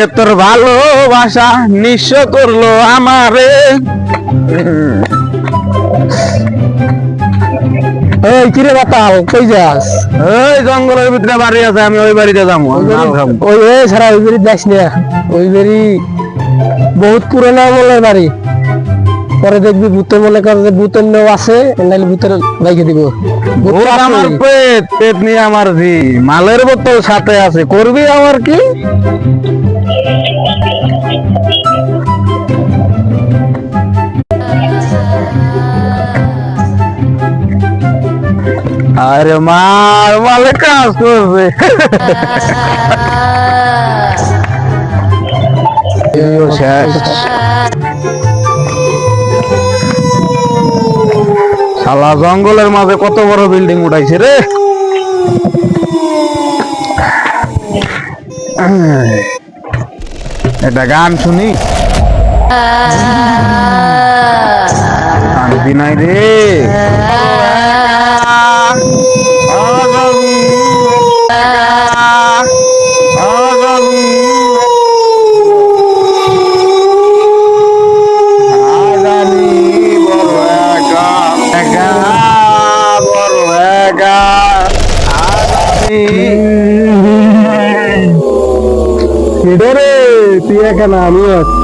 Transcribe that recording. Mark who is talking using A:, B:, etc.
A: এ তোর ভালোবাসা নিঃস্ব করল আমারে।
B: এই কিরে বাতাল? কই যাস?
A: ওই জঙ্গলের ভিতরে বাড়ি আছে আমি ওই বাড়িতে যাব মাল খাব।
B: ওই ওই ছাড়া ওই বেরি যাস না। ওই বেরি বহুত পুরনো বলে বাড়ি। পরে দেখবি ভূতে মনে করে যে ভূতের নেও আছে নাহলে ভূতের বাইকে দিব। ভূত
A: আমার পেট পেট নিয়ে আমার জি মালের বোতল সাথে আছে করবি আমার কি? আরে মার মালে কাজ করবে। শেষ। শালা জঙ্গলের মাঝে কত বড় বিল্ডিং উঠাইছে রে। এটা গান শুনি। শান্তি নাই রে।
B: রে তুই এখানে আছি।